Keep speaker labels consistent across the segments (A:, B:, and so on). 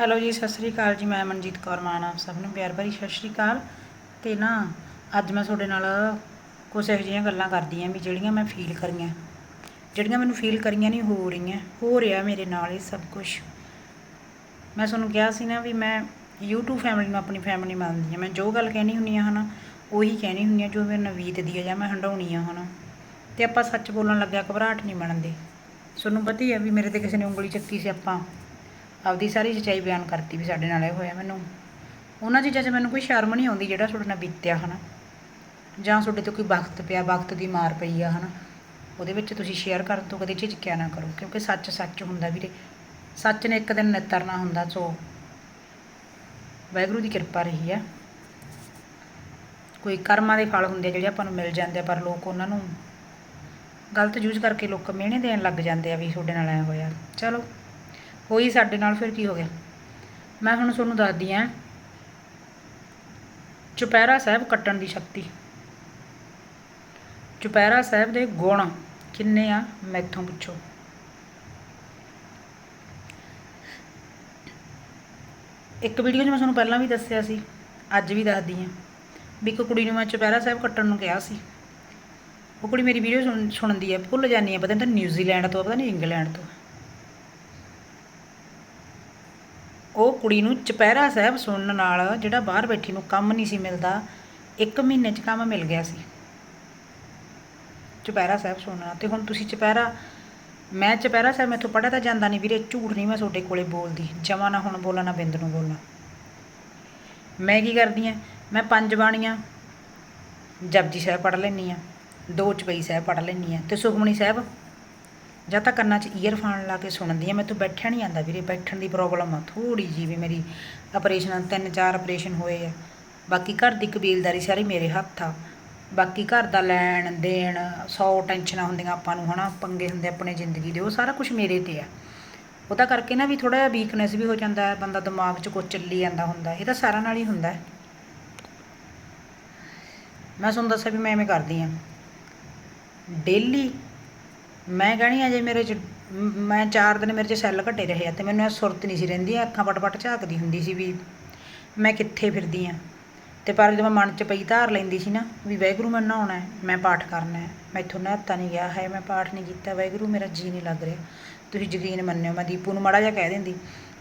A: Hello ਜੀ, ਸਤਿ ਸ੍ਰੀ ਅਕਾਲ ਜੀ, ਮੈਂ ਮਨਜੀਤ ਕੌਰ ਮਾਨ, ਆਪ ਸਭ ਨੂੰ ਪਿਆਰ ਭਰੀ ਸਤਿ ਸ੍ਰੀ ਅਕਾਲ। ਤੇ ਨਾ, ਅੱਜ ਮੈਂ ਤੁਹਾਡੇ ਨਾਲ ਕੁਝ ਇਹੋ ਜਿਹੀਆਂ ਗੱਲਾਂ ਕਰਦੀ ਆਂ ਵੀ ਜਿਹੜੀਆਂ ਮੈਂ ਫੀਲ ਕਰੀਆਂ। ਜਿਹੜੀਆਂ ਮੈਨੂੰ ਫੀਲ ਕਰੀਆਂ ਨਹੀਂ, ਹੋ ਰਹੀਆਂ, ਹੋ ਰਿਹਾ ਮੇਰੇ ਨਾਲ ਇਹ ਸਭ ਕੁਝ ਮੈਂ ਤੁਹਾਨੂੰ ਕਿਹਾ ਸੀ ਨਾ ਵੀ ਮੈਂ YouTube ਫੈਮਿਲੀ ਨੂੰ ਆਪਣੀ ਫੈਮਿਲੀ ਮੰਨਦੀ ਹਾਂ ਮੈਂ ਜੋ ਗੱਲ ਕਹਿਣੀ ਹੁੰਨੀ ਆ, ਹਨਾ, ਉਹੀ ਕਹਿਣੀ ਹੁੰਨੀ ਆ, ਜੋ ਮੇਰੇ ਨਾਲ ਬੀਤਦੀ ਆ ਜਾਂ ਮੈਂ ਹੰਡਾਉਣੀ ਆ, ਹਨਾ। ਤੇ ਆਪਾਂ ਸੱਚ ਬੋਲਣ ਲੱਗਿਆ ਘਬਰਾਹਟ ਨਹੀਂ ਮੰਨਦੇ ਤੁਹਾਨੂੰ ਪਤਾ ਹੀ ਆ ਵੀ ਮੇਰੇ ਤੇ ਕਿਸੇ ਨੇ ਉਂਗਲੀ ਚੱਕੀ ਸੀ ਆਪਾਂ। ਆਪਦੀ ਸਾਰੀ ਸੱਚਾਈ ਬਿਆਨ ਕਰਤੀ ਵੀ ਸਾਡੇ ਨਾਲ ਇਹ ਹੋਇਆ ਮੈਨੂੰ। ਉਹਨਾਂ ਚੀਜ਼ਾਂ 'ਚ ਮੈਨੂੰ ਕੋਈ ਸ਼ਰਮ ਨਹੀਂ ਆਉਂਦੀ ਜਿਹੜਾ ਤੁਹਾਡੇ ਨਾਲ ਬੀਤਿਆ, ਹਨਾ? ਜਾਂ ਤੁਹਾਡੇ ਤੋਂ ਕੋਈ ਵਕਤ ਪਿਆ, ਵਕਤ ਦੀ ਮਾਰ ਪਈ ਆ, ਹਨਾ? ਉਹਦੇ ਵਿੱਚ ਤੁਸੀਂ ਸ਼ੇਅਰ ਕਰਨ ਤੋਂ ਕਦੇ ਝਿਜਕਿਆ ਨਾ ਕਰੋ, ਕਿਉਂਕਿ ਸੱਚ ਸੱਚ ਹੁੰਦਾ ਵੀਰੇ। ਸੱਚ ਨੇ ਇੱਕ ਦਿਨ ਨਿੱਤਰਨਾ ਹੁੰਦਾ, ਸੋ ਵਾਹਿਗੁਰੂ ਦੀ ਕਿਰਪਾ ਰਹੀ ਆ। ਕੋਈ ਕਰਮਾਂ ਦੇ ਫਲ ਹੁੰਦੇ ਆ ਜਿਹੜੇ ਆਪਾਂ ਨੂੰ ਮਿਲ ਜਾਂਦੇ ਆ, ਪਰ ਲੋਕ ਉਹਨਾਂ ਨੂੰ ਗਲਤ ਯੂਜ਼ ਕਰਕੇ ਲੋਕ ਮਿਹਣੇ ਦੇਣ ਲੱਗ ਜਾਂਦੇ ਆ ਵੀ ਤੁਹਾਡੇ ਨਾਲ ਐ ਹੋਇਆ। ਚਲੋ। ਹੋਈ ਸਾਡੇ ਨਾਲ, ਫਿਰ ਕੀ ਹੋ ਗਿਆ? ਮੈਂ ਹੁਣ ਤੁਹਾਨੂੰ ਦੱਸਦੀ ਆਂ, ਚੁਪਹਿਰਾ ਸਾਹਿਬ ਕੱਟਣ ਦੀ ਸ਼ਕਤੀ। ਚੁਪਹਿਰਾ ਸਾਹਿਬ ਦੇ ਗੁਣ ਕਿੰਨੇ ਆ, ਮੈਥੋਂ ਪੁੱਛੋ। ਇੱਕ ਵੀਡੀਓ 'ਚ ਮੈਂ ਤੁਹਾਨੂੰ ਪਹਿਲਾਂ ਵੀ ਦੱਸਿਆ ਸੀ, ਅੱਜ ਵੀ ਦੱਸਦੀ ਆਂ, ਵੀ ਇੱਕ ਕੁੜੀ ਨੂੰ ਮੈਂ ਚੁਪਹਿਰਾ ਸਾਹਿਬ ਕੱਟਣ ਨੂੰ ਕਿਹਾ ਸੀ। ਉਹ ਕੁੜੀ ਮੇਰੀ ਵੀਡੀਓ ਸੁਣ, ਸੁਣਦੀ ਹੈ ਭੁੱਲ ਜਾਂਦੀ ਹੈ ਪਤਾ ਨਹੀਂ ਤਾਂ ਨਿਊਜ਼ੀਲੈਂਡ ਤੋਂ ਪਤਾ ਨਹੀਂ ਇੰਗਲੈਂਡ ਤੋਂ ਉਹ ਕੁੜੀ ਨੂੰ ਚੁਪਹਿਰਾ ਸਾਹਿਬ ਸੁਣਨ ਨਾਲ ਜਿਹੜਾ ਬਾਹਰ ਬੈਠੀ ਨੂੰ ਕੰਮ ਨਹੀਂ ਸੀ ਮਿਲਦਾ, ਇੱਕ ਮਹੀਨੇ 'ਚ ਕੰਮ ਮਿਲ ਗਿਆ ਸੀ। ਚੁਪਹਿਰਾ ਸਾਹਿਬ ਸੁਣਨਾ ਤੇ ਹੁਣ ਤੁਸੀਂ ਚੁਪਹਿਰਾ, ਮੈਂ ਚੁਪਹਿਰਾ ਸਾਹਿਬ ਮੈਥੋਂ ਪੜਿਆ ਤਾਂ ਜਾਂਦਾ ਨਹੀਂ ਵੀਰੇ, ਝੂਠ ਨਹੀਂ ਮੈਂ ਤੁਹਾਡੇ ਕੋਲੇ ਬੋਲਦੀ, ਜਮਾ ਨਾ ਹੁਣ ਬੋਲਾਂ, ਨਾ ਬਿੰਦ ਨੂੰ ਬੋਲਾਂ। ਮੈਂ ਕੀ ਕਰਦੀ ਆ? ਮੈਂ ਪੰਜ ਬਾਣੀਆਂ ਜਪਜੀ ਸਾਹਿਬ ਪੜ੍ਹ ਲੈਂਦੀ ਆ, ਦੋ ਚਪਈ ਸਾਹਿਬ ਪੜ੍ਹ ਲੈਂਦੀ ਆ, ਤੇ ਸੁਖਮਨੀ ਸਾਹਿਬ ਜਾਂ ਤਾਂ ਕੰਨਾਂ 'ਚ ਈਅਰਫੋਨ ਲਾ ਕੇ ਸੁਣਦੀ ਆ ਮੈਨੂੰ ਬੈਠਿਆ ਨਹੀਂ ਆਂਦਾ ਵੀਰੇ, ਬੈਠਣ ਦੀ ਪ੍ਰੋਬਲਮ ਆ ਥੋੜੀ ਜੀ ਵੀ ਮੇਰੀ ਆਪਰੇਸ਼ਨ ਤਿੰਨ ਚਾਰ ਆਪਰੇਸ਼ਨ ਹੋਏ ਆ। ਬਾਕੀ ਘਰ ਦੀ ਕਬੀਲਦਾਰੀ ਸਾਰੀ ਮੇਰੇ ਹੱਥ ਆ। ਬਾਕੀ ਘਰ ਦਾ ਲੈਣ ਦੇਣ, ਸੌ ਟੈਨਸ਼ਨਾਂ ਹੁੰਦੀਆਂ ਆਪਾਂ ਨੂੰ, ਹਨਾ, ਪੰਗੇ ਹੁੰਦੇ ਆਪਣੇ ਜ਼ਿੰਦਗੀ ਦੇ, ਉਹ ਸਾਰਾ ਕੁਝ ਮੇਰੇ ਤੇ ਆ। ਉਹਦਾ ਕਰਕੇ ਨਾ ਵੀ ਥੋੜਾ ਜਿਹਾ ਵੀਕਨੈਸ ਵੀ ਹੋ ਜਾਂਦਾ ਹੈ ਬੰਦਾ ਦਿਮਾਗ 'ਚ ਕੁਝ ਚੱਲੀ ਜਾਂਦਾ ਹੁੰਦਾ, ਇਹ ਤਾਂ ਸਾਰਿਆਂ ਨਾਲ ਹੀ ਹੁੰਦਾ। ਮੈਂ ਤੁਹਾਨੂੰ ਦੱਸਿਆ ਵੀ ਮੈਂ ਐਵੇਂ ਕਰਦੀ ਆ। ਡੇਲੀ ਮੈਂ ਕਹਣੀ ਆ, ਜੇ ਮੇਰੇ ਚ, ਮੈਂ 4 ਦਿਨ ਮੇਰੇ ਚ ਸੈੱਲ ਘਟੇ ਰਹੇ ਆ, ਤੇ ਮੈਨੂੰ ਇਹ ਸੁਰਤ ਨਹੀਂ ਸੀ ਰਹਿੰਦੀ ਅੱਖਾਂ ਪਟ-ਪਟ ਝਾਕਦੀ ਹੁੰਦੀ ਸੀ ਵੀ ਮੈਂ ਕਿੱਥੇ ਫਿਰਦੀ ਆ। ਤੇ ਪਰ ਜਦੋਂ ਮੈਂ ਮਨ ਚ ਪਈ ਧਾਰ ਲੈਂਦੀ ਸੀ ਨਾ, ਵੀ ਵਾਹਿਗੁਰੂ ਮੈਂ ਨਹਾਉਣਾ ਹੈ, ਮੈਂ ਪਾਠ ਕਰਨਾ ਹੈ ਮੈਥੋਂ ਨਹਾਤਾ ਨਹੀਂ ਗਿਆ ਹੈ ਮੈਂ ਪਾਠ ਨਹੀਂ ਕੀਤਾ, ਵਾਹਿਗੁਰੂ ਮੇਰਾ ਜੀ ਨਹੀਂ ਲੱਗ ਰਿਹਾ। ਤੁਸੀਂ ਯਕੀਨ ਮੰਨਿਓ, ਮੈਂ ਦੀਪੂ ਨੂੰ ਮਾੜਾ ਜਿਹਾ ਕਹਿ ਦਿੰਦੀ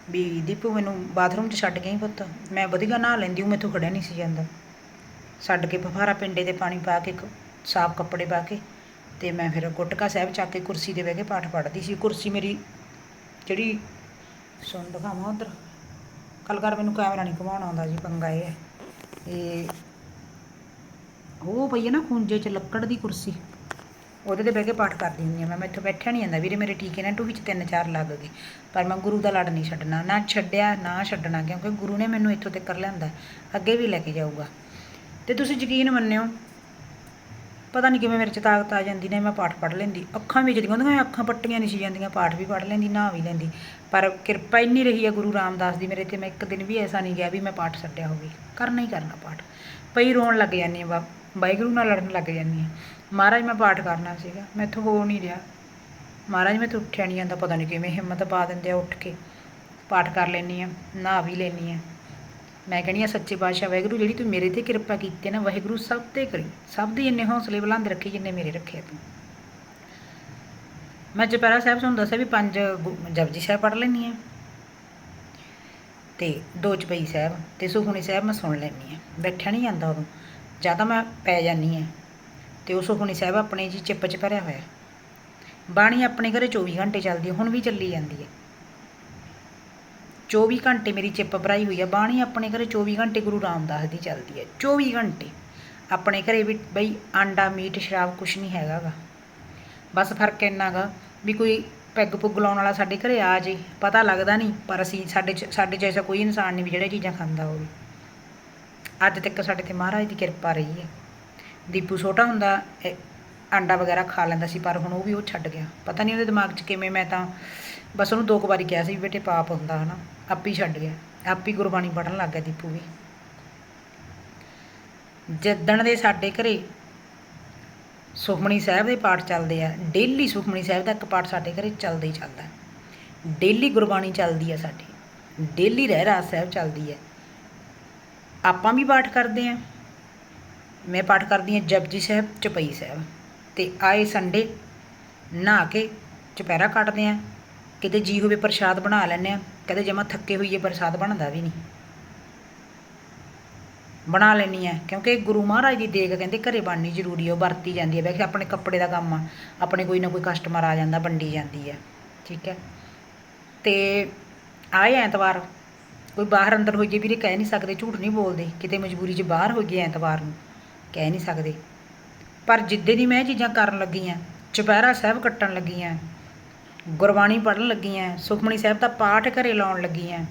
A: ਵੀ ਦੀਪੂ ਮੈਨੂੰ ਬਾਥਰੂਮ 'ਚ ਛੱਡ ਗਈ ਪੁੱਤ, ਮੈਂ ਵਧੀਆ ਨਹਾ ਲੈਂਦੀ ਹੂੰ ਮੈਥੋਂ ਖੜਿਆ ਨਹੀਂ ਸੀ ਜਾਂਦਾ। ਛੱਡ ਕੇ ਫਫਾਰਾ ਪਿੰਡੇ ਦੇ ਪਾਣੀ ਪਾ ਕੇ ਕ- ਸਾਫ਼ ਕੱਪੜੇ ਪਾ ਕੇ ਤੇ ਮੈਂ ਫਿਰ ਗੁਟਕਾ ਸਾਹਿਬ ਚੱਕ ਕੇ ਕੁਰਸੀ ਤੇ ਬਹਿ ਕੇ ਪਾਠ ਪੜ੍ਹਦੀ ਸੀ। ਕੁਰਸੀ ਮੇਰੀ ਜਿਹੜੀ ਸੁਣ ਦਿਖਾਵਾਂ ਉਧਰ। ਕੱਲ ਕਰ ਮੈਨੂੰ ਕੈਮਰਾ ਨਹੀਂ ਘੁਮਾਉਣਾ ਆਉਂਦਾ ਜੀ, ਪੰਗਾ ਇਹ ਹੈ। ਇਹ ਉਹ ਪਈ ਹੈ ਨਾ ਖੁੰਝੇ 'ਚ ਲੱਕੜ ਦੀ ਕੁਰਸੀ। ਉਹਦੇ ਤੇ ਬਹਿ ਕੇ ਪਾਠ ਕਰਦੀ ਹੁੰਦੀ ਆ ਮੈਂ। ਮੈਥੋਂ ਬੈਠਿਆ ਨਹੀਂ ਜਾਂਦਾ ਵੀਰੇ, ਮੇਰੇ ਟੀਕੇ ਨੇ ਟੂਹੀ 'ਚ ਤਿੰਨ ਚਾਰ ਲੱਗ ਗਏ। ਪਰ ਮੈਂ ਗੁਰੂ ਦਾ ਲੜ ਨਹੀਂ ਛੱਡਣਾ, ਨਾ ਛੱਡਿਆ, ਨਾ ਛੱਡਣਾ, ਕਿਉਂਕਿ ਗੁਰੂ ਨੇ ਮੈਨੂੰ ਇੱਥੋਂ ਤੱਕ ਲਿਆਂਦਾ। ਅੱਗੇ ਵੀ ਲੈ ਕੇ ਜਾਊਗਾ। ਤੇ ਤੁਸੀਂ ਯਕੀਨ ਮੰਨਿਓ ਪਤਾ ਨਹੀਂ ਕਿਵੇਂ ਮੇਰੇ ਚ ਤਾਕਤ ਆ ਜਾਂਦੀ ਨੇ ਮੈਂ ਪਾਠ ਪੜ੍ਹ ਲੈਂਦੀ। ਅੱਖਾਂ ਵੀ ਜਿਹੜੀਆਂ ਹੁੰਦੀਆਂ, ਅੱਖਾਂ ਪੱਟੀਆਂ ਨਹੀਂ ਸੀ ਜਾਂਦੀਆਂ, ਪਾਠ ਵੀ ਪੜ੍ਹ ਲੈਂਦੀ, ਨਾ ਵੀ ਲੈਂਦੀ। ਪਰ ਕਿਰਪਾ ਇੰਨੀ ਰਹੀ ਹੈ ਗੁਰੂ ਰਾਮਦਾਸ ਦੀ ਮੇਰੇ ਤੇ, ਮੈਂ ਇੱਕ ਦਿਨ ਵੀ ਐਸਾ ਨਹੀਂ ਗਿਆ ਵੀ ਮੈਂ ਪਾਠ ਛੱਡਿਆ ਹੋਵੇ। ਕਰਨਾ ਹੀ ਕਰਨਾ ਪਾਠ। ਪਈ ਰੋਣ ਲੱਗ ਜਾਂਦੀ ਹਾਂ ਵਾਹਿਗੁਰੂ ਨਾਲ ਲੜਨ ਲੱਗ ਜਾਂਦੀ ਹਾਂ ਮਹਾਰਾਜ ਮੈਂ ਪਾਠ ਕਰਨਾ ਸੀਗਾ ਮੈਥੋਂ ਹੋ ਨਹੀਂ ਰਿਹਾ। ਮਹਾਰਾਜ ਮੈਂ ਤੋਂ ਉੱਠਿਆ ਨਹੀਂ ਜਾਂਦਾ, ਪਤਾ ਨਹੀਂ ਕਿਵੇਂ ਹਿੰਮਤ ਪਾ ਦਿੰਦੇ ਆ ਉੱਠ ਕੇ। ਪਾਠ ਕਰ ਲੈਂਦੀ ਆ, ਨਹਾ ਵੀ ਲੈਂਦੀ ਆ। ਮੈਂ ਕਹਿੰਦੀ ਆ, ਸੱਚੇ ਪਾਤਸ਼ਾਹ ਵਾਹਿਗੁਰੂ, ਜਿਹੜੀ ਤੂੰ ਮੇਰੇ ਤੇ ਕਿਰਪਾ ਕੀਤੀ ਨਾ, ਵਾਹਿਗੁਰੂ ਸਭ ਤੇ ਕਰੀ। ਸਭ ਦੇ ਇੰਨੇ ਹੌਸਲੇ ਬੁਲੰਦ ਰੱਖੇ ਜਿੰਨੇ ਮੇਰੇ ਰੱਖੇ ਤੂੰ। ਮੈਂ ਚੁਪਹਿਰਾ ਸਾਹਿਬ ਤੁਹਾਨੂੰ ਦੱਸਿਆ ਵੀ ਪੰਜ ਗੁ- ਜਪਜੀ ਸਾਹਿਬ ਪੜ੍ਹ ਲੈਂਦੀ ਆ। ਤੇ ਦੋ ਚਪਈ ਸਾਹਿਬ ਤੇ ਸੁਖਮਨੀ ਸਾਹਿਬ ਮੈਂ ਸੁਣ ਲੈਂਦੀ ਆ। ਬੈਠਿਆ ਨਹੀਂ ਜਾਂਦਾ ਉਦੋਂ। ਜਾਂ ਤਾਂ ਮੈਂ ਪੈ ਜਾਂਦੀ ਆ। ਤੇ ਉਹ ਸੁਖਮਨੀ ਸਾਹਿਬ ਆਪਣੇ ਜੀ ਚਿੱਪ 'ਚ ਭਰਿਆ ਹੋਇਆ। ਬਾਣੀ ਆਪਣੇ ਘਰੇ 24 ਘੰਟੇ ਚੱਲਦੀ ਹੁਣ ਵੀ ਚੱਲੀ ਜਾਂਦੀ ਹੈ 24 ਘੰਟੇ ਮੇਰੀ ਚਿੱਪ ਭਰਾਈ ਹੋਈ ਆ, ਬਾਣੀ ਆਪਣੇ ਘਰੇ 24 ਘੰਟੇ ਗੁਰੂ ਰਾਮਦਾਸ ਦੀ ਚੱਲਦੀ ਹੈ 24 ਘੰਟੇ। ਆਪਣੇ ਘਰੇ ਵੀ ਬਈ ਆਂਡਾ, ਮੀਟ, ਸ਼ਰਾਬ ਕੁਛ ਨਹੀਂ ਹੈਗਾਗਾ ਬਸ ਫ਼ਰਕ ਇੰਨਾ ਗਾ ਵੀ ਕੋਈ ਪੈਗ ਪੁੱਗ ਲਾਉਣ ਵਾਲਾ ਸਾਡੇ ਘਰੇ ਆ ਜੇ, ਪਤਾ ਲੱਗਦਾ ਨਹੀਂ, ਪਰ ਅਸੀਂ ਸਾਡੇ 'ਚ- ਸਾਡੇ ਜੈਸਾ ਕੋਈ ਇਨਸਾਨ ਨਹੀਂ ਵੀ ਜਿਹੜੇ ਚੀਜ਼ਾਂ ਖਾਂਦਾ ਹੋਵੇ। ਅੱਜ ਤੱਕ ਸਾਡੇ ਤੇ ਮਹਾਰਾਜ ਦੀ ਕਿਰਪਾ ਰਹੀ ਹੈ ਦੀਪੂ ਛੋਟਾ ਹੁੰਦਾ ਆਂਡਾ ਵਗੈਰਾ ਖਾ ਲੈਂਦਾ ਸੀ, ਪਰ ਹੁਣ ਉਹ ਵੀ ਉਹ ਛੱਡ ਗਿਆ। ਪਤਾ ਨਹੀਂ ਉਹਦੇ ਦਿਮਾਗ 'ਚ ਕਿਵੇਂ ਮੈਂ ਤਾਂ ਬਸ ਉਹਨੂੰ ਦੋ ਕੁ ਵਾਰੀ ਕਿਹਾ ਸੀ ਵੀ ਬੇਟੇ ਪਾਪ ਹੁੰਦਾ ਹਨਾ, ਆਪੀ ਛੱਡ ਗਿਆ, ਆਪੀ ਗੁਰਬਾਣੀ ਪੜਨ ਲੱਗ ਗਿਆ ਦੀਪੂ ਵੀ। ਜਿੱਦਣ ਦੇ ਸਾਡੇ ਘਰੇ ਸੁਖਮਣੀ ਸਾਹਿਬ ਦੇ ਪਾਠ ਚੱਲਦੇ ਆ, ਡੇਲੀ ਸੁਖਮਣੀ ਸਾਹਿਬ ਦਾ ਇੱਕ ਪਾਠ ਸਾਡੇ ਘਰੇ ਚੱਲਦਾ ਹੀ ਚੱਲਦਾ। ਡੇਲੀ ਗੁਰਬਾਣੀ ਚੱਲਦੀ ਆ ਸਾਡੀ, ਡੇਲੀ ਰਹਿ ਰਹਿਰਾਸ ਸਾਹਿਬ ਚੱਲਦੀ ਹੈ ਆਪਾਂ ਵੀ ਪਾਠ ਕਰਦੇ ਆਂ। ਮੈਂ ਪਾਠ ਕਰਦੀ ਹਾਂ ਜਪਜੀ ਸਾਹਿਬ, ਚਪਈ ਸਾਹਿਬ। ਤੇ ਆਏ ਸੰਡੇ ਨਹਾ ਕੇ ਚੁਪਹਿਰਾ ਕੱਟਦੇ ਆਂ। ਕਿਤੇ ਜੀ ਹੋਵੇ ਪ੍ਰਸ਼ਾਦ ਬਣਾ ਲੈਂਦੇ ਆਂ, ਕਦੇ ਜਮਾ ਥੱਕੇ ਹੋਈਏ ਪ੍ਰਸ਼ਾਦ ਬਣਦਾ ਵੀ ਨਹੀਂ। ਬਣਾ ਲੈਣੀ ਹੈ ਕਿਉਂਕਿ ਗੁਰੂ ਮਹਾਰਾਜ ਦੀ ਦੇਗ ਕਹਿੰਦੇ ਘਰੇ ਬਣਨੀ ਜ਼ਰੂਰੀ ਹੈ ਉਹ ਵਰਤੀ ਜਾਂਦੀ ਹੈ ਵੈਸੇ ਆਪਣੇ ਕੱਪੜੇ ਦਾ ਕੰਮ ਆ, ਆਪਣੇ ਕੋਈ ਨਾ ਕੋਈ ਕਸਟਮਰ ਆ ਜਾਂਦਾ, ਵੰਡੀ ਜਾਂਦੀ ਹੈ ਠੀਕ ਹੈ ਤੇ ਆਏ ਐਤਵਾਰ, ਕੋਈ ਬਾਹਰ ਅੰਦਰ ਹੋਈ ਜੇ ਵੀਰੇ ਕਹਿ ਨਹੀਂ ਸਕਦੇ, ਝੂਠ ਨਹੀਂ ਬੋਲਦੇ, ਕਿਤੇ ਮਜਬੂਰੀ 'ਚ ਬਾਹਰ ਹੋ ਗਏ ਐਤਵਾਰ ਨੂੰ, ਕਹਿ ਨਹੀਂ ਸਕਦੇ। ਪਰ ਜਿੱਦੇ ਦੀ ਮੈਂ ਇਹ ਚੀਜ਼ਾਂ ਕਰਨ ਲੱਗੀ ਆਂ, ਚੁਪਹਿਰਾ ਸਾਹਿਬ ਕੱਟਣ ਲੱਗੀ ਆਂ ਗੁਰਬਾਣੀ ਪੜ੍ਹਨ ਲੱਗੀ ਆਂ ਸੁਖਮਣੀ ਸਾਹਿਬ ਦਾ ਪਾਠ ਘਰੇ ਲਾਉਣ ਲੱਗੀ ਆਂ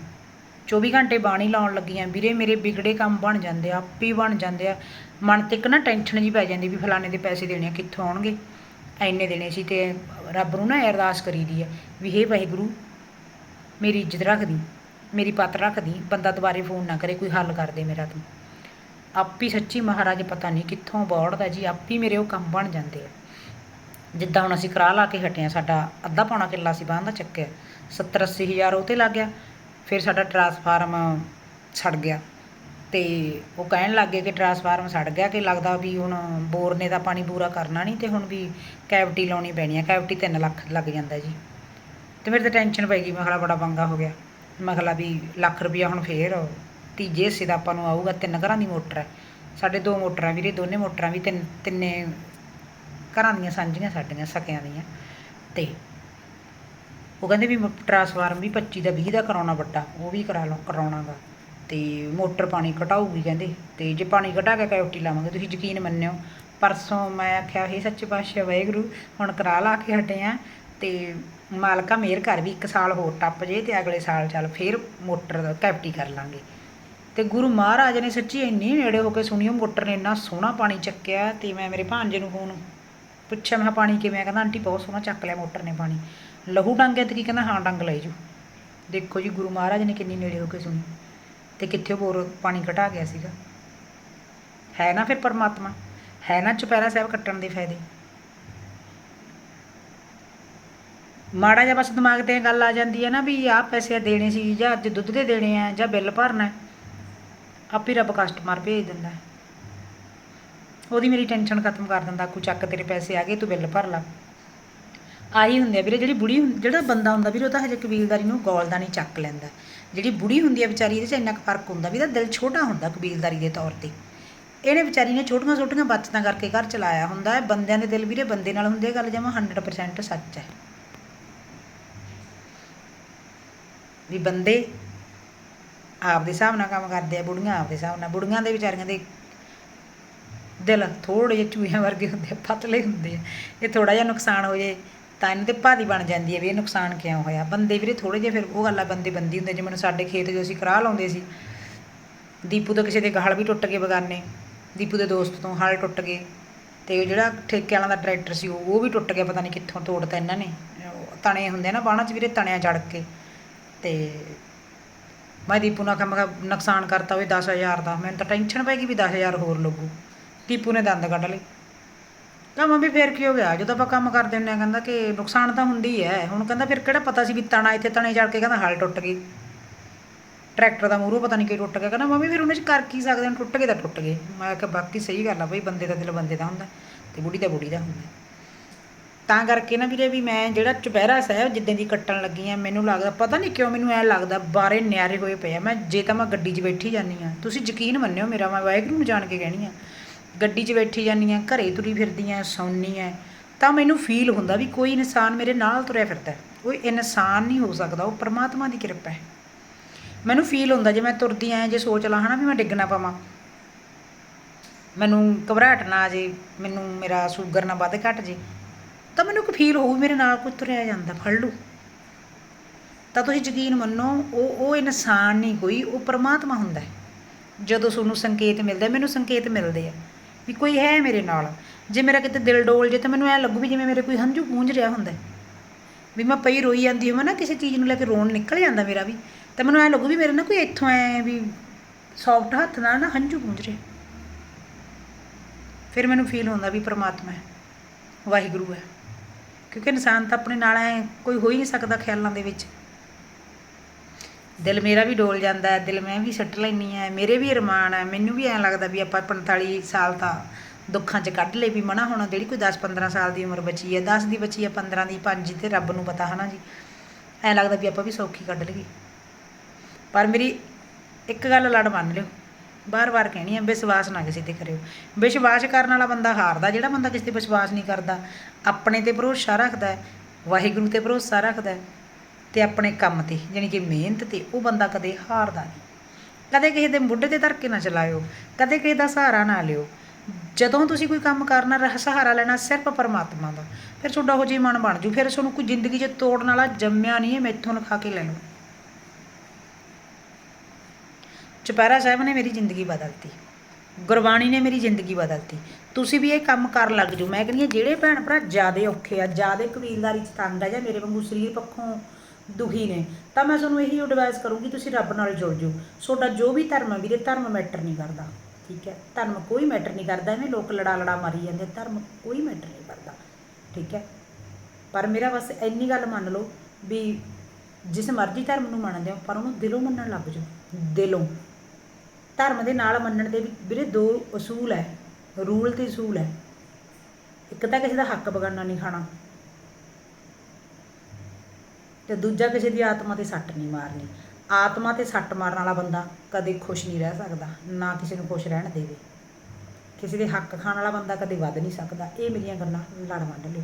A: 24 ਘੰਟੇ ਬਾਣੀ ਲਾਉਣ ਲੱਗੀ ਆਂ ਵੀਰੇ ਮੇਰੇ ਵਿਗੜੇ ਕੰਮ ਬਣ ਜਾਂਦੇ ਆ, ਆਪੇ ਬਣ ਜਾਂਦੇ ਆ। ਮਨ ਤੇ ਇੱਕ ਨਾ ਟੈਨਸ਼ਨ ਜੀ ਪੈ ਜਾਂਦੀ ਵੀ ਫਲਾਣੇ ਦੇ ਪੈਸੇ ਦੇਣੇ ਆ, ਕਿੱਥੋਂ ਆਉਣਗੇ? ਐਨੇ ਦੇਣੇ ਸੀ ਤੇ ਰੱਬ ਨੂੰ ਨਾ ਅਰਦਾਸ ਕਰੀਦੀ ਹੈ ਵੀ ਹੇ ਵਾਹਿਗੁਰੂ, ਮੇਰੀ ਇੱਜ਼ਤ ਰੱਖਦੀ ਮੇਰੀ ਪੱਤ ਰੱਖਦੀ ਬੰਦਾ ਦੁਬਾਰੇ ਫੋਨ ਨਾ ਕਰੇ, ਕੋਈ ਹੱਲ ਕਰ ਦੇ ਮੇਰਾ ਤੂੰ। ਆਪੀ ਸੱਚੀ ਮਹਾਰਾਜ ਪਤਾ ਨਹੀਂ ਕਿੱਥੋਂ ਬੋੜਦਾ ਜੀ, ਆਪੀ ਮੇਰੇ ਉਹ ਕੰਮ ਬਣ ਜਾਂਦੇ ਆ। ਜਿੱਦਾਂ ਹੁਣ ਅਸੀਂ ਕਰਾਹ ਲਾ ਕੇ ਹਟੇ ਆ ਸਾਡਾ ਅੱਧਾ ਪੌਣਾ ਕਿੱਲਾ ਸੀ ਬਾਂਹ ਦਾ ਚੱਕਿਆ 70 80 ਹਜ਼ਾਰ ਉਹ ਤੇ ਲੱਗ ਗਿਆ, ਫਿਰ ਸਾਡਾ ਟਰਾਂਸਫਾਰਮ ਸੜ ਗਿਆ। ਅਤੇ ਉਹ ਕਹਿਣ ਲੱਗ ਗਏ ਕਿ ਟਰਾਂਸਫਾਰਮ ਸੜ ਗਿਆ ਕਿ ਲੱਗਦਾ ਵੀ ਹੁਣ ਬੋਰ ਨੇ ਤਾਂ ਪਾਣੀ ਪੂਰਾ ਕਰਨਾ ਨਹੀਂ ਤੇ ਹੁਣ ਵੀ ਕੈਵਿਟੀ ਲਾਉਣੀ ਪੈਣੀ ਹੈ ਕੈਵਿਟੀ 3 ਲੱਖ ਲੱਗ ਜਾਂਦਾ ਜੀ। ਤੇ ਮੇਰੇ ਤੇ ਟੈਨਸ਼ਨ ਪੈ ਗਈ, ਮੈਂ ਕਿਹਾ ਬੜਾ ਪੰਗਾ ਹੋ ਗਿਆ। ਮੈਂ ਕਿਹਾ ਵੀ ਲੱਖ ਰੁਪਇਆ ਹੁਣ ਫੇਰ ਤੀਜੇ ਹਿੱਸੇ ਦਾ ਆਪਾਂ ਨੂੰ ਆਊਗਾ, ਤਿੰਨ ਘਰਾਂ ਦੀ ਮੋਟਰ ਹੈ। ਸਾਡੇ ਦੋ ਮੋਟਰਾਂ ਵੀਰੇ, ਦੋਨੇ ਮੋਟਰਾਂ ਵੀ ਤਿੰਨ ਤਿੰਨੇ ਘਰਾਂ ਦੀਆਂ ਸਾਂਝੀਆਂ ਸਾਡੀਆਂ ਸਕਿਆਂ ਦੀਆਂ। ਤੇ ਉਹ ਕਹਿੰਦੇ ਵੀ ਟਰਾਂਸਫਾਰਮ ਵੀ 25 ਦਾ 20 ਦਾ ਕਰਾਉਣਾ ਵੱਡਾ, ਉਹ ਵੀ ਕਰਾ ਲਓ ਕਰਾਉਣਾਗਾ। ਤੇ ਮੋਟਰ ਪਾਣੀ ਘਟਾਊਗੀ ਕਹਿੰਦੇ, ਤੇ ਜੇ ਪਾਣੀ ਘਟਾ ਕੇ ਕੈਵਟੀ ਲਾਵਾਂਗੇ, ਤੁਸੀਂ ਯਕੀਨ ਮੰਨਿਓ। ਪਰਸੋਂ ਮੈਂ ਆਖਿਆ ਇਹ ਸੱਚੇ ਪਾਤਸ਼ਾਹ, ਵਾਹਿਗੁਰੂ, ਹੁਣ ਕਰਾ ਲਾ ਕੇ ਹਟੇ ਆ। ਤੇ ਮਾਲਕਾ ਮੇਰ ਘਰ ਵੀ ਇੱਕ ਸਾਲ ਹੋਰ ਟੱਪ ਜੇ, ਤੇ ਅਗਲੇ ਸਾਲ ਚੱਲ ਫੇਰ ਮੋਟਰ ਦਾ ਕੈਵਟੀ ਕਰ ਲਾਂਗੇ। ਤੇ ਗੁਰੂ ਮਹਾਰਾਜ ਨੇ ਸੱਚੀ ਇੰਨੀ ਨੇੜੇ ਹੋ ਕੇ ਸੁਣਿਓ, ਮੋਟਰ ਨੇ ਇੰਨਾ ਸੋਹਣਾ ਪਾਣੀ ਚੱਕਿਆ, ਤੇ ਮੈਂ ਮੇਰੇ ਭਾਂਜੇ ਨੂੰ ਫੋਨ ਪੁੱਛਿਆ, ਮੈਂ ਕਿਹਾ, ਪਾਣੀ ਕਿਵੇਂ ਕਹਿੰਦਾ, ਆਂਟੀ ਬਹੁਤ ਸੋਹਣਾ ਚੱਕ ਲਿਆ ਮੋਟਰ ਨੇ ਪਾਣੀ। ਲਹੂ ਡੰਗ ਹੈ ਤੇ ਕੀ ਕਹਿੰਦਾ, ਹਾਂ, ਡੰਗ ਲੈ ਜੂ। ਦੇਖੋ ਜੀ, ਗੁਰੂ ਮਹਾਰਾਜ ਨੇ ਕਿੰਨੀ ਨੇੜੇ ਹੋ ਕੇ ਸੁਣੀ ਤੇ ਕਿੱਥੇ ਬੋਰ ਪਾਣੀ ਘਟਾ ਗਿਆ ਸੀਗਾ। ਹੈ ਨਾ ਫਿਰ ਪਰਮਾਤਮਾ? ਹੈ ਨਾ ਚੁਪਹਿਰਾ ਸਾਹਿਬ ਕੱਟਣ ਦੇ ਫਾਇਦੇ? ਮਾੜਾ ਜਿਹਾ ਬਸ ਦਿਮਾਗ ਤੇ ਗੱਲ ਆ ਜਾਂਦੀ ਹੈ ਨਾ ਵੀ ਆਹ ਪੈਸੇ ਦੇਣੇ ਸੀ ਜਾਂ ਅੱਜ ਦੁੱਧ ਦੇ ਦੇਣੇ ਆ ਜਾਂ ਬਿੱਲ ਭਰਨਾ ਹੈ। ਆਪੇ ਰੱਬ ਕਸਟਮਰ ਭੇਜ ਦਿੰਦਾ ਹੈ। ਉਹਦੀ ਮੇਰੀ ਟੈਨਸ਼ਨ ਖਤਮ ਕਰ ਦਿੰਦਾ ਕੋ ਚੱਕ ਤੇਰੇ ਪੈਸੇ ਆ ਗਏ, ਤੂੰ ਬਿੱਲ ਭਰ ਲਾ। ਆਹੀ ਹੁੰਦੇ ਆ ਵੀਰੇ, ਜਿਹੜੀ ਬੁੜੀ ਜਿਹੜਾ ਬੰਦਾ ਹੁੰਦਾ ਵੀਰੇ, ਉਹ ਤਾਂ ਹਜੇ ਕਬੀਲਦਾਰੀ ਨੂੰ ਗੋਲਦਾ ਨਹੀਂ ਚੱਕ ਲੈਂਦਾ। ਜਿਹੜੀ ਬੁੜੀ ਹੁੰਦੀ ਆ ਵਿਚਾਰੀ, ਇਹਦੇ 'ਚ ਇੰਨਾ ਕੁ ਫ਼ਰਕ ਹੁੰਦਾ ਵੀ ਇਹਦਾ ਦਿਲ ਛੋਟਾ ਹੁੰਦਾ ਕਬੀਲਦਾਰੀ ਦੇ ਤੌਰ ਤੇ। ਇਹਨੇ ਵਿਚਾਰੀ ਨੇ ਛੋਟੀਆਂ ਛੋਟੀਆਂ ਬਚਤਾਂ ਕਰਕੇ ਘਰ ਚਲਾਇਆ ਹੁੰਦਾ ਹੈ। ਬੰਦਿਆਂ ਦੇ ਦਿਲ ਵੀਰੇ ਬੰਦੇ ਨਾਲ ਹੁੰਦੇ ਗੱਲ ਜਮਾ 100% ਸੱਚ ਹੈ। ਵੀ ਬੰਦੇ ਆਪ ਦੇ ਹਿਸਾਬ ਨਾਲ ਕੰਮ ਕਰਦੇ ਆ, ਬੁੜੀਆਂ ਆਪਦੇ ਹਿਸਾਬ ਨਾਲ, ਬੁੜੀਆਂ ਦੇ ਵਿਚਾਰੀਆਂ ਦੇ ਦਿਲ ਥੋੜੇ ਜਿਹੇ ਚੂਹਿਆਂ ਵਰਗੇ ਹੁੰਦੇ ਆ, ਪਤਲੇ ਹੁੰਦੇ ਆ। ਇਹ ਥੋੜਾ ਜਿਹਾ ਨੁਕਸਾਨ ਹੋ ਜੇ, ਤਾਂ ਇਹਨਾਂ ਤੇ ਭਾਰੀ ਬਣ ਜਾਂਦੀ ਹੈ ਵੀ ਇਹ ਨੁਕਸਾਨ ਕਿਉਂ ਹੋਇਆ। ਬੰਦੇ ਵੀਰੇ ਥੋੜੇ ਜਿਹੇ ਫਿਰ ਉਹ ਗੱਲ ਆ ਬੰਦੇ ਬੰਦੀ ਹੁੰਦੇ ਜਿਵੇਂ ਸਾਡੇ ਖੇਤ ਜੋ ਅਸੀਂ ਕਰਾਹ ਲਾਉਂਦੇ ਸੀ, ਦੀਪੂ ਤੋਂ ਕਿਸੇ ਦੇ ਗਾਲ ਵੀ ਟੁੱਟ ਗਏ ਬਗਾਨੇ, ਦੀਪੂ ਦੇ ਦੋਸਤ ਤੋਂ ਹਲ ਟੁੱਟ ਗਏ, ਤੇ ਉਹ ਜਿਹੜਾ ਠੇਕੇ ਵਾਲਾ ਦਾ ਟਰੈਕਟਰ ਸੀ, ਉਹ ਉਹ ਵੀ ਟੁੱਟ ਗਿਆ, ਪਤਾ ਨਹੀਂ ਕਿੱਥੋਂ ਤੋੜਤਾ ਇਹਨਾਂ ਨੇ। ਤਣੇ ਹੁੰਦੇ ਆ ਨਾ ਬਾਣਾ 'ਚ ਵੀਰੇ, ਤਣਿਆ ਜੜ ਕੇ। ਤੇ ਮੈਂ ਦੀਪੂ ਨਾਲ ਕੰਮ ਨੁਕਸਾਨ ਕਰਤਾ ਹੋਵੇ 10000 ਦਾ। ਮੈਨੂੰ ਤਾਂ ਟੈਨਸ਼ਨ ਪੈ ਗਈ ਵੀ 10000 ਹੋਰ ਲੱਗੂ। ਦੀਪੂ ਨੇ ਦੰਦ ਕੱਢ ਲਏ। ਤਾਂ ਮੰਮੀ ਫੇਰ ਕੀ ਹੋ ਗਿਆ? ਜਦੋਂ ਆਪਾਂ ਕੰਮ ਕਰਦੇ ਹੁੰਦੇ ਆ ਕਹਿੰਦਾ ਕਿ ਨੁਕਸਾਨ ਤਾਂ ਹੁੰਦੀ ਹੈ। ਹੁਣ ਕਹਿੰਦਾ ਫਿਰ ਕਿਹੜਾ ਪਤਾ ਸੀ ਵੀ ਤਣਾ ਇੱਥੇ ਤਣੇ ਜੜ ਕੇ ਕਹਿੰਦਾ ਹਲ ਟੁੱਟ ਗਈ ਟਰੈਕਟਰ ਦਾ ਮੂਹਰੋਂ ਪਤਾ ਨਹੀਂ ਕੀ ਟੁੱਟ ਗਿਆ। ਕਹਿੰਦਾ ਮੰਮੀ ਫਿਰ ਉਹਨੇ ਚ ਕਰ ਕੀ ਸਕਦੇ? ਹਾਂ ਟੁੱਟ ਗਏ ਤਾਂ ਟੁੱਟ ਗਏ। ਮੈਂ ਕਿਹਾ ਬਾਕੀ ਸਹੀ ਗੱਲ ਆ ਬਈ, ਬੰਦੇ ਦਾ ਦਿਲ ਬੰਦੇ ਦਾ ਹੁੰਦਾ ਤੇ ਬੁੜੀ ਦਾ ਬੁੜੀ ਦਾ ਹੁੰਦਾ ਤਾਂ ਕਰਕੇ ਨਾ ਵੀਰੇ ਵੀ ਮੈਂ ਜਿਹੜਾ ਚੁਪਹਿਰਾ ਸਾਹਿਬ ਜਿੱਦਾਂ ਦੀ ਕੱਟਣ ਲੱਗੀ ਆ ਮੈਨੂੰ ਲੱਗਦਾ ਪਤਾ ਨਹੀਂ ਕਿਉਂ ਮੈਨੂੰ ਐ ਲੱਗਦਾ ਬਾਰੇ ਨਿਆਰੇ ਹੋਏ ਪਏ ਆ। ਮੈਂ ਜੇ ਤਾਂ ਮੈਂ ਗੱਡੀ 'ਚ ਬੈਠੀ ਜਾਂਦੀ ਆ ਤੁਸੀਂ ਯਕੀਨ ਮੰਨਿਓ ਮੇਰਾ, ਮੈਂ ਵਾਹਿਗੁਰੂ ਨੂੰ ਜਾਣ ਕੇ ਕਹਿਣੀ ਆ। ਗੱਡੀ 'ਚ ਬੈਠੀ ਜਾਂਦੀ ਆ ਘਰੇ ਤੁਰੀ ਫਿਰਦੀ ਆ ਸੌਂਦੀ ਆ ਤਾਂ ਮੈਨੂੰ ਫੀਲ ਹੁੰਦਾ ਵੀ ਕੋਈ ਇਨਸਾਨ ਮੇਰੇ ਨਾਲ ਤੁਰਿਆ ਫਿਰਦਾ ਉਹ ਇਨਸਾਨ ਨਹੀਂ ਹੋ ਸਕਦਾ, ਉਹ ਪਰਮਾਤਮਾ ਦੀ ਕਿਰਪਾ ਹੈ। ਮੈਨੂੰ ਫੀਲ ਹੁੰਦਾ ਜੇ ਮੈਂ ਤੁਰਦੀ ਆਂ ਜੇ ਸੋਚ ਲਾਂ ਹਨਾ ਵੀ ਮੈਂ ਡਿੱਗ ਨਾ ਪਵਾਂ। ਮੈਨੂੰ ਘਬਰਾਹਟ ਨਾ ਆ ਜੇ, ਮੈਨੂੰ ਮੇਰਾ ਸ਼ੂਗਰ ਨਾ ਵੱਧ ਘਟ ਜੇ, ਤਾਂ ਮੈਨੂੰ ਇੱਕ ਫੀਲ ਹੋਊ ਮੇਰੇ ਨਾਲ ਕੋਈ ਤੁਰਿਆ ਜਾਂਦਾ, ਫੜ ਲੂ ਤਾਂ ਤੁਸੀਂ ਯਕੀਨ ਮੰਨੋ, ਉਹ ਉਹ ਇਨਸਾਨ ਨਹੀਂ ਕੋਈ, ਉਹ ਪਰਮਾਤਮਾ ਹੁੰਦਾ ਜਦੋਂ ਤੁਹਾਨੂੰ ਸੰਕੇਤ ਮਿਲਦਾ, ਮੈਨੂੰ ਸੰਕੇਤ ਮਿਲਦੇ ਆ। ਵੀ ਕੋਈ ਹੈ ਮੇਰੇ ਨਾਲ। ਜੇ ਮੇਰਾ ਕਿਤੇ ਦਿਲ ਡੋਲ ਜੇ ਤਾਂ ਮੈਨੂੰ ਐ ਲੱਗੂ ਵੀ ਜਿਵੇਂ ਮੇਰੇ ਕੋਈ ਹੰਝੂ ਪੂੰਝ ਰਿਹਾ ਹੁੰਦਾ ਵੀ ਮੈਂ ਪਈ ਰੋਈ ਜਾਂਦੀ ਹੋਵਾਂ ਨਾ, ਕਿਸੇ ਚੀਜ਼ ਨੂੰ ਲੈ ਕੇ ਰੋਣ ਨਿਕਲ ਜਾਂਦਾ ਮੇਰਾ ਵੀ। ਤਾਂ ਮੈਨੂੰ ਐ ਲੱਗੂ ਵੀ ਮੇਰੇ ਨਾਲ ਕੋਈ ਇੱਥੋਂ ਐ ਵੀ ਸੌਫਟ ਹੱਥ ਨਾਲ ਨਾ ਹੰਝੂ ਪੂੰਝ ਰਿਹਾ। ਫਿਰ ਮੈਨੂੰ ਫੀਲ ਹੁੰਦਾ ਵੀ ਪ੍ਰਮਾਤਮਾ ਹੈ, ਵਾਹਿਗੁਰੂ ਹੈ। ਕਿਉਂਕਿ ਇਨਸਾਨ ਤਾਂ ਆਪਣੇ ਨਾਲ ਐ ਕੋਈ ਹੋ ਹੀ ਨਹੀਂ ਸਕਦਾ ਖਿਆਲਾਂ ਦੇ ਵਿੱਚ। ਦਿਲ ਮੇਰਾ ਵੀ ਡੋਲ ਜਾਂਦਾ ਹੈ, ਦਿਲ ਮੈਂ ਵੀ ਸੱਟ ਲੈਣੀ ਹੈ, ਮੇਰੇ ਵੀ ਅਰਮਾਨ ਹੈ, ਮੈਨੂੰ ਵੀ ਐਂ ਲੱਗਦਾ ਵੀ ਆਪਾਂ 45 ਸਾਲ ਤਾਂ ਦੁੱਖਾਂ 'ਚ ਕੱਢ ਲਏ ਵੀ ਮਨਾ ਹੋਣਾ, ਜਿਹੜੀ ਕੋਈ 10 15 ਸਾਲ ਦੀ ਉਮਰ ਬਚੀ ਹੈ 10 ਦੀ ਬਚੀ ਹੈ 15 ਦੀ 5 ਤੇ ਰੱਬ ਨੂੰ ਪਤਾ ਹਨਾ ਜੀ। ਐਂ ਲੱਗਦਾ ਵੀ ਆਪਾਂ ਵੀ ਸੌਖੀ ਕੱਢ ਲਈਏ। ਪਰ ਮੇਰੀ ਇੱਕ ਗੱਲ ਲੜ ਮੰਨ ਲਿਓ ਬਾਰ-ਬਾਰ ਕਹਿਣੀ ਹੈ ਵਿਸ਼ਵਾਸ ਨਾ ਕਿਸੇ ਤੇ ਕਰਿਓ। ਵਿਸ਼ਵਾਸ ਕਰਨ ਵਾਲਾ ਬੰਦਾ ਹਾਰਦਾ, ਜਿਹੜਾ ਬੰਦਾ ਕਿਸੇ ਤੇ ਵਿਸ਼ਵਾਸ ਨਹੀਂ ਕਰਦਾ, ਆਪਣੇ ਤੇ ਭਰੋਸਾ ਰੱਖਦਾ ਵਾਹਿਗੁਰੂ ਤੇ ਭਰੋਸਾ ਰੱਖਦਾ ਤੇ ਆਪਣੇ ਕੰਮ ਤੇ ਯਾਨੀ ਕਿ ਮਿਹਨਤ ਤੇ, ਉਹ ਬੰਦਾ ਕਦੇ ਹਾਰਦਾ ਨਹੀਂ। ਕਦੇ ਕਿਸੇ ਦੇ ਮੁੱਢੇ ਤੇ ਧਰ ਕੇ ਨਾ ਚਲਾਇਓ, ਕਦੇ ਕਿਸੇ ਦਾ ਸਹਾਰਾ ਨਾ ਲਿਓ। ਜਦੋਂ ਤੁਸੀਂ ਕੋਈ ਕੰਮ ਕਰਨਾ, ਰਹ ਸਹਾਰਾ ਲੈਣਾ ਸਿਰਫ ਪਰਮਾਤਮਾ ਦਾ, ਫਿਰ ਤੁਹਾਡਾ ਹੋ ਜੇ ਮਨ ਬਣ ਜੂ, ਫਿਰ ਤੁਹਾਨੂੰ ਕੋਈ ਜ਼ਿੰਦਗੀ 'ਚ ਤੋੜਨ ਵਾਲਾ ਜੰਮਿਆ ਨਹੀਂ ਹੈ, ਮੈਥੋਂ ਲਿਖਾ ਕੇ ਲੈ ਲਓ। ਚੁਪਹਿਰਾ ਸਾਹਿਬ ਨੇ ਮੇਰੀ ਜ਼ਿੰਦਗੀ ਬਦਲਤੀ। ਗੁਰਬਾਣੀ ਨੇ ਮੇਰੀ ਜ਼ਿੰਦਗੀ ਬਦਲਤੀ। ਤੁਸੀਂ ਵੀ ਇਹ ਕੰਮ ਕਰਨ ਲੱਗ ਜਾਓ ਮੈਂ ਕਹਿੰਦੀ ਹਾਂ, ਜਿਹੜੇ ਭੈਣ ਭਰਾ ਜ਼ਿਆਦਾ ਔਖੇ ਆ, ਜ਼ਿਆਦਾ ਕਬੀਲਦਾਰੀ ਚ ਤੰਗ ਆ ਜਾਂ ਮੇਰੇ ਵਾਂਗੂ ਸਰੀਰ ਪੱਖੋਂ ਦੁਖੀ ਨੇ। ਤਾਂ ਮੈਂ ਤੁਹਾਨੂੰ ਇਹੀ ਐਡਵਾਈਸ ਕਰੂੰਗੀ, ਤੁਸੀਂ ਰੱਬ ਨਾਲ ਜੁੜ ਜਾਓ। ਤੁਹਾਡਾ ਜੋ ਵੀ ਧਰਮ ਹੈ ਵੀਰੇ, ਧਰਮ ਮੈਟਰ ਨਹੀਂ ਕਰਦਾ। ਠੀਕ ਹੈ? ਧਰਮ ਕੋਈ ਮੈਟਰ ਨਹੀਂ ਕਰਦਾ, ਐਵੇਂ ਲੋਕ ਲੜਾ ਲੜਾ ਮਾਰੀ ਜਾਂਦੇ ਧਰਮ ਕੋਈ ਮੈਟਰ ਨਹੀਂ ਕਰਦਾ। ਠੀਕ ਹੈ? ਪਰ ਮੇਰਾ ਬਸ ਇੰਨੀ ਗੱਲ ਮੰਨ ਲਓ ਵੀ ਜਿਸ ਮਰਜ਼ੀ ਧਰਮ ਨੂੰ ਮੰਨਦੇ ਹੋ, ਪਰ ਉਹਨੂੰ ਦਿਲੋਂ ਮੰਨਣ ਲੱਗ ਜਾਓ। ਦਿਲੋਂ। ਧਰਮ ਦੇ ਨਾਲ ਮੰਨਣ ਦੇ ਵੀ ਵੀਰੇ ਦੋ ਅਸੂਲ ਹੈ। ਰੂਲ ਤੇ ਅਸੂਲ ਹੈ। ਇੱਕ ਤਾਂ ਕਿਸੇ ਦਾ ਹੱਕ ਬਗਾਨਾ ਨਹੀਂ ਖਾਣਾ। ਤੇ ਦੂਜਾ ਕਿਸੇ ਦੀ ਆਤਮਾ ਤੇ ਸੱਟ ਨਹੀਂ ਮਾਰਨੀ। ਆਤਮਾ ਤੇ ਸੱਟ ਮਾਰਨ ਵਾਲਾ ਬੰਦਾ ਕਦੇ ਖੁਸ਼ ਨਹੀਂ ਰਹਿ ਸਕਦਾ, ਨਾ ਕਿਸੇ ਨੂੰ ਖੁਸ਼ ਰਹਿਣ ਦੇਵੇ। ਕਿਸੇ ਦੇ ਹੱਕ ਖਾਣ ਵਾਲਾ ਬੰਦਾ ਕਦੇ ਵੱਧ ਨਹੀਂ ਸਕਦਾ। ਇਹ ਮੇਰੀਆਂ ਗੱਲਾਂ ਲੜ ਵੰਡ ਲਿਓ।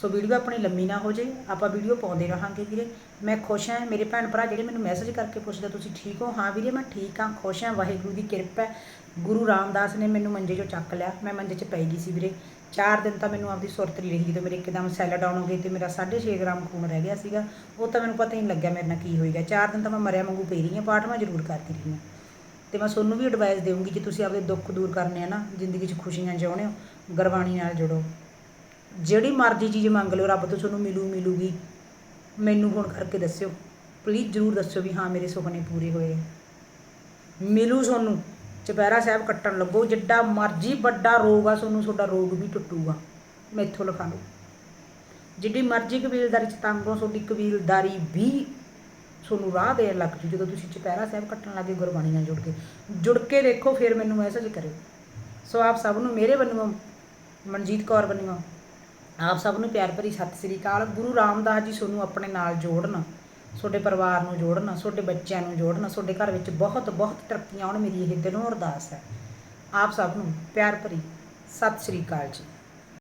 A: ਸੋ ਵੀਡੀਓ ਆਪਣੀ ਲੰਮੀ ਨਾ ਹੋ ਜੇ ਆਪਾਂ ਵੀਡੀਓ ਪਾਉਂਦੇ ਰਹਾਂਗੇ ਵੀਰੇ। ਮੈਂ ਖੁਸ਼ ਹਾਂ। ਮੇਰੇ ਭੈਣ ਭਰਾ ਜਿਹੜੇ ਮੈਨੂੰ ਮੈਸੇਜ ਕਰਕੇ ਪੁੱਛਦੇ, ਤੁਸੀਂ ਠੀਕ ਹੋ? ਹਾਂ ਵੀਰੇ, ਮੈਂ ਠੀਕ ਹਾਂ। ਖੁਸ਼ ਹਾਂ। ਵਾਹਿਗੁਰੂ ਦੀ ਕਿਰਪਾ ਹੈ। ਗੁਰੂ ਰਾਮਦਾਸ ਨੇ ਮੈਨੂੰ ਮੰਜੇ 'ਚੋਂ ਚੱਕ ਲਿਆ। ਮੈਂ ਮੰਜੇ 'ਚ ਪੈ ਗਈ ਸੀ ਵੀਰੇ। 4 ਦਿਨ ਤਾਂ ਮੈਨੂੰ ਆਪਦੀ ਸੁਰਤ ਨਹੀਂ ਰਹੀ ਜਦੋਂ ਮੇਰੇ ਇੱਕਦਮ ਸੈੱਲ ਡਾਊਨ ਹੋ ਗਏ ਤੇ ਮੇਰਾ 6.5 ਗ੍ਰਾਮ ਖੂਨ ਰਹਿ ਗਿਆ ਸੀਗਾ। ਉਹ ਤਾਂ ਮੈਨੂੰ ਪਤਾ ਹੀ ਨਹੀਂ ਲੱਗਿਆ ਮੇਰੇ ਨਾਲ ਕੀ ਹੋਏਗਾ 4 ਦਿਨ ਤਾਂ ਮੈਂ ਮਰਿਆ ਵਾਂਗੂ ਪਈ ਰਹੀ ਹਾਂ, ਪਾਠ ਮੈਂ ਜ਼ਰੂਰ ਕਰਦੀ ਰਹੀ ਹਾਂ। ਤੇ ਮੈਂ ਤੁਹਾਨੂੰ ਵੀ ਐਡਵਾਈਸ ਦੇਵਾਂਗੀ ਜੇ ਤੁਸੀਂ ਆਪਦੇ ਦੁੱਖ ਦੂਰ ਕਰਨੇ ਆ ਨਾ, ਜ਼ਿੰਦਗੀ 'ਚ ਖੁਸ਼ੀਆਂ ਚਾਹੁੰਦੇ ਹੋ, ਗੁਰਬਾਣੀ ਨਾਲ ਜੁੜੋ। ਜਿਹੜੀ ਮਰਜ਼ੀ ਚੀਜ਼ ਮੰਗ ਲਿਓ, ਰੱਬ ਤੋਂ ਤੁਹਾਨੂੰ ਮਿਲੂ ਮਿਲੂਗੀ। ਮੈਨੂੰ ਫੋਨ ਕਰਕੇ ਦੱਸਿਓ। ਪਲੀਜ਼ ਜਰੂਰ ਦੱਸਿਓ ਵੀ ਹਾਂ, ਮੇਰੇ ਸੁਪਨੇ ਪੂਰੇ ਹੋਏ। ਮਿਲੂ ਤੁਹਾਨੂੰ ਚੁਪਹਿਰਾ ਸਾਹਿਬ ਕੱਟਣ ਲੱਗੋ, ਜਿੱਡਾ ਮਰਜ਼ੀ ਵੱਡਾ ਰੋਗ ਆ ਤੁਹਾਨੂੰ ਤੁਹਾਡਾ ਰੋਗ ਵੀ ਟੁੱਟੂਗਾ, ਮੈਥੋਂ ਲਿਖਾ ਲਓ। ਜਿੱਡੀ ਮਰਜ਼ੀ ਕਬੀਲਦਾਰੀ ਚ ਤੰਗ ਹੋ ਤੁਹਾਡੀ ਕਬੀਲਦਾਰੀ ਵੀ ਤੁਹਾਨੂੰ ਰਾਹ ਦੇਣ ਲੱਗ ਜੂ, ਜਦੋਂ ਤੁਸੀਂ ਚੁਪਹਿਰਾ ਸਾਹਿਬ ਕੱਟਣ ਲੱਗੇ ਗੁਰਬਾਣੀ ਨਾਲ ਜੁੜ ਕੇ। ਜੁੜ ਕੇ ਦੇਖੋ, ਫਿਰ ਮੈਨੂੰ ਮੈਸੇਜ ਕਰਿਓ। ਸੋ ਆਪ ਸਭ ਨੂੰ ਮੇਰੇ ਵੱਲੋਂ, ਮਨਜੀਤ ਕੌਰ ਵੱਲੋਂ, ਆਪ ਸਭ ਨੂੰ ਪਿਆਰ ਭਰੀ ਸਤਿ ਸ੍ਰੀ ਅਕਾਲ। ਗੁਰੂ ਰਾਮਦਾਸ ਜੀ ਤੁਹਾਨੂੰ ਆਪਣੇ ਨਾਲ ਜੋੜਨ। ਤੁਹਾਡੇ ਪਰਿਵਾਰ ਨੂੰ ਜੋੜਨ ਤੁਹਾਡੇ ਬੱਚਿਆਂ ਨੂੰ ਜੋੜਨ ਤੁਹਾਡੇ ਘਰ ਵਿੱਚ ਬਹੁਤ ਬਹੁਤ ਤਰੱਕੀਆਂ ਆਉਣ, ਮੇਰੀ ਇਹ ਦਿਲੋਂ ਅਰਦਾਸ ਹੈ। ਆਪ ਸਭ ਨੂੰ ਪਿਆਰ ਭਰੀ ਸਤਿ ਸ੍ਰੀ ਅਕਾਲ ਜੀ।